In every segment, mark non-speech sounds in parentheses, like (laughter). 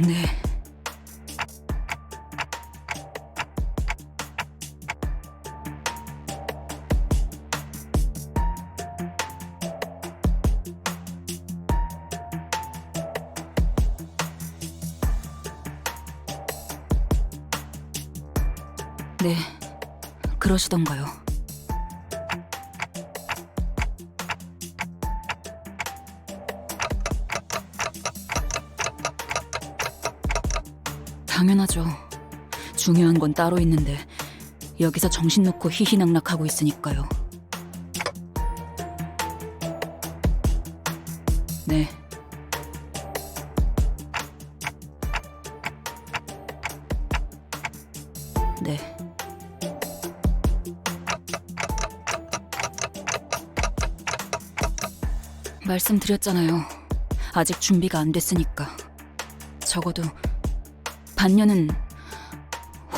네. 네, 그러시던가요. 당연하죠. 중요한 건 따로 있는데 여기서 정신 놓고 희희낙낙하고 있으니까요. 네. 네. 말씀드렸잖아요. 아직 준비가 안 됐으니까. 적어도 반년은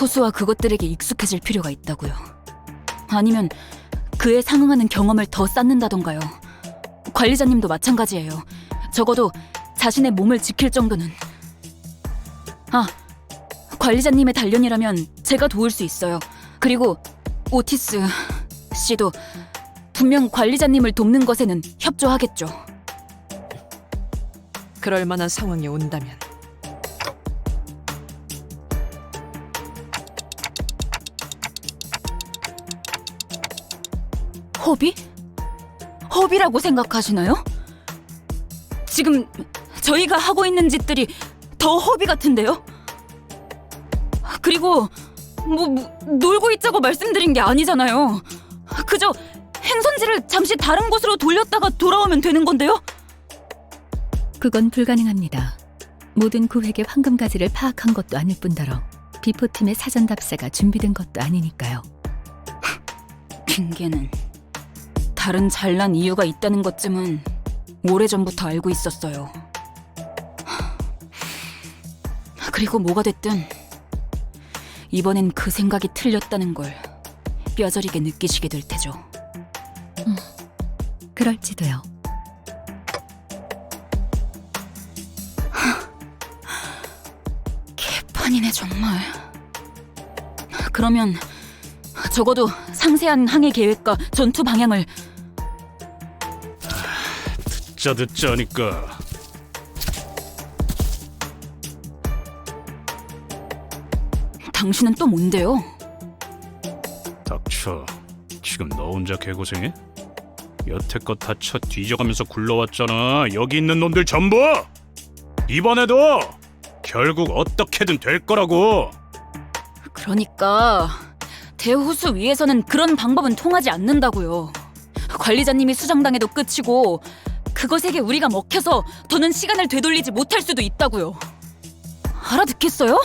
호수와 그것들에게 익숙해질 필요가 있다고요. 아니면 그에 상응하는 경험을 더 쌓는다던가요. 관리자님도 마찬가지예요. 적어도 자신의 몸을 지킬 정도는. 아, 관리자님의 단련이라면 제가 도울 수 있어요. 그리고 오티스 씨도 분명 관리자님을 돕는 것에는 협조하겠죠. 그럴 만한 상황이 온다면 허비? 허비라고 생각하시나요? 지금 저희가 하고 있는 짓들이 더 허비 같은데요? 그리고 뭐, 뭐 놀고 있자고 말씀드린 게 아니잖아요. 그저 행선지를 잠시 다른 곳으로 돌렸다가 돌아오면 되는 건데요? 그건 불가능합니다. 모든 구획의 황금가지를 파악한 것도 아닐 뿐더러 비포팀의 사전 답사가 준비된 것도 아니니까요. 핑계는 다른 잘난 이유가 있다는 것쯤은 오래전부터 알고 있었어요. 그리고 뭐가 됐든 이번엔 그 생각이 틀렸다는 걸 뼈저리게 느끼시게 될 테죠. 그럴지도요. 개판이네 정말. 그러면 적어도 상세한 항해 계획과 전투 방향을 듣자 듣자 하니까 당신은 또 뭔데요? 닥쳐 지금 너 혼자 개고생해? 여태껏 다쳐 뒤져가면서 굴러왔잖아 여기 있는 놈들 전부 이번에도 결국 어떻게든 될 거라고 그러니까 대호수 위에서는 그런 방법은 통하지 않는다고요. 관리자님이 수정당해도 끝이고 그것에게 우리가 먹혀서 더는 시간을 되돌리지 못할 수도 있다고요. 알아듣겠어요?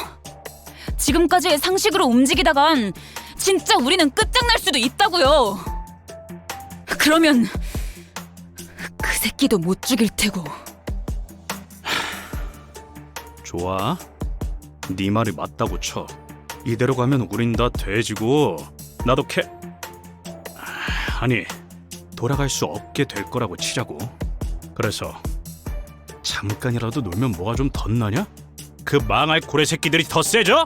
지금까지의 상식으로 움직이다간 진짜 우리는 끝장날 수도 있다고요. 그러면 그 새끼도 못 죽일 테고. 좋아 네 말이 맞다고 쳐 이대로 가면 우린 다 돼지고 나도 캐 아, 아니 돌아갈 수 없게 될 거라고 치자고 그래서 잠깐이라도 놀면 뭐가 좀 덧나냐? 그 망할 고래 새끼들이 더 세져?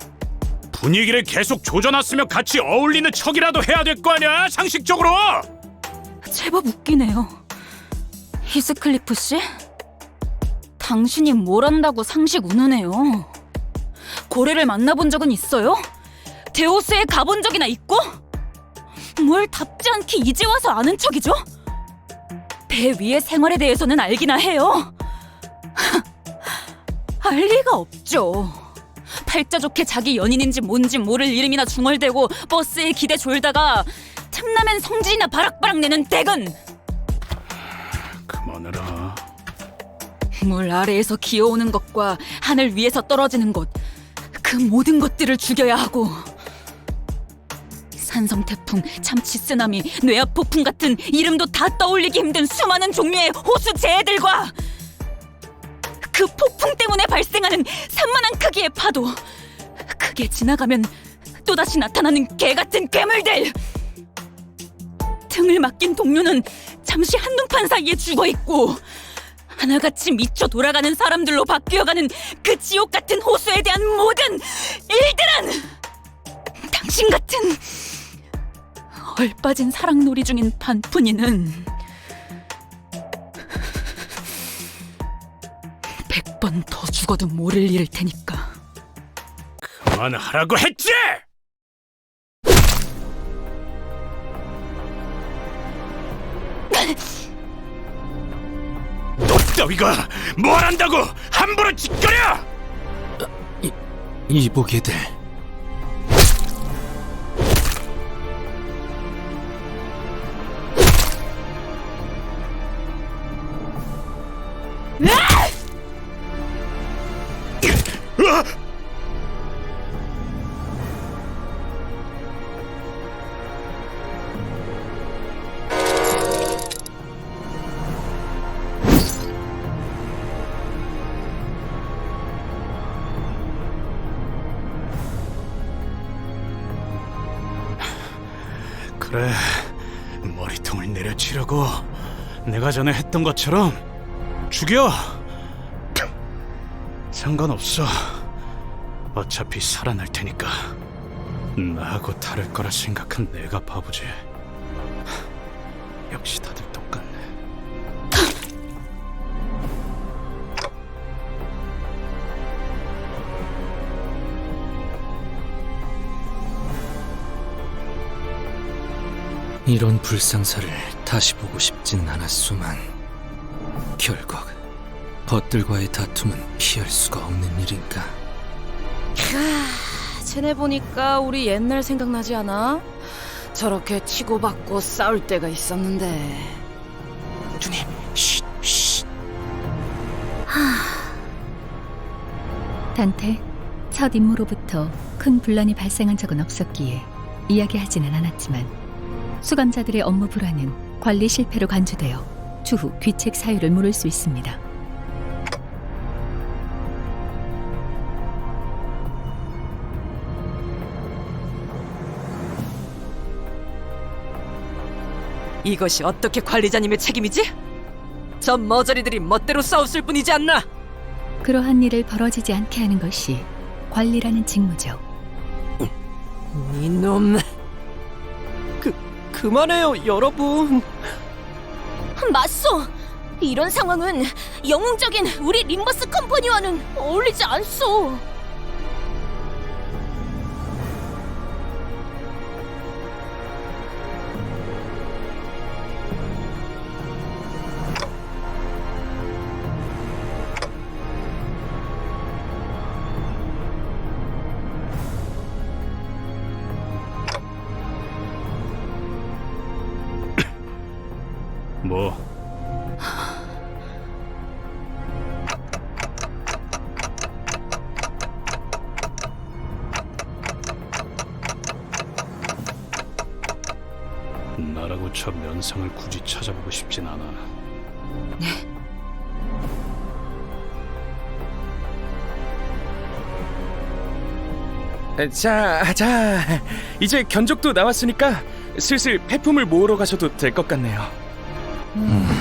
분위기를 계속 조져놨으면 같이 어울리는 척이라도 해야 될 거 아니야 상식적으로 제법 웃기네요. 히스클리프 씨? 당신이 뭘 안다고 상식 우는해요. 고래를 만나본 적은 있어요? 데오스에 가본 적이나 있고? 뭘 답지 않게 이제 와서 아는 척이죠? 배 위의 생활에 대해서는 알기나 해요. (laughs) 알 리가 없죠. 팔자 좋게 자기 연인인지 뭔지 모를 이름이나 중얼대고 버스에 기대 졸다가 틈나면 성질이나 바락바락 내는 댁은 그만해라 물 아래에서 기어오는 것과 하늘 위에서 떨어지는 것, 그 모든 것들을 죽여야 하고 산성 태풍, 참치 쓰나미, 뇌압 폭풍 같은 이름도 다 떠올리기 힘든 수많은 종류의 호수 재해들과 그 폭풍 때문에 발생하는 산만한 크기의 파도, 크게 지나가면 또다시 나타나는 개 같은 괴물들. 등을 맡긴 동료는 잠시 한눈판 사이에 죽어 있고 하나같이 미쳐 돌아가는 사람들로 바뀌어가는 그 지옥 같은 호수에 대한 모든 일들은 당신 같은 얼빠진 사랑놀이 중인 반푼이는 백 번 더 죽어도 모를 일일 테니까. 그만하라고 했지! 너 따위가 뭘 한다고 함부로 짓거려! 이보게들 그래 머리통을 내려치려고 내가 전에 했던 것처럼 죽여! 상관없어 어차피 살아날 테니까. 나하고 다를 거라 생각한 내가 바보지. 역시 다들 똑같네. 이런 불상사를 다시 보고 싶진 않았소만 결국 벗들과의 다툼은 피할 수가 없는 일인가 쟤네 보니까 우리 옛날 생각나지 않아? 저렇게 치고받고 싸울 때가 있었는데 누님 쉿 쉿. 단테, 첫 임무로부터 큰 분란이 발생한 적은 없었기에 이야기하지는 않았지만 수감자들의 업무 불안은 관리 실패로 간주되어 추후 귀책 사유를 물을 수 있습니다. 이것이 어떻게 관리자님의 책임이지? 저 머저리들이 멋대로 싸웠을 뿐이지 않나? 그러한 일을 벌어지지 않게 하는 것이 관리라는 직무죠. 이놈 그 그만해요 여러분 맞소. 이런 상황은 영웅적인 우리 림버스 컴퍼니와는 어울리지 않소. 뭐 나라고 저 면상을 굳이 찾아보고 싶진 않아. 자, 자, 이제 견적도 나왔으니까 슬슬 폐품을 모으러 가셔도 될 것 같네요. Mm.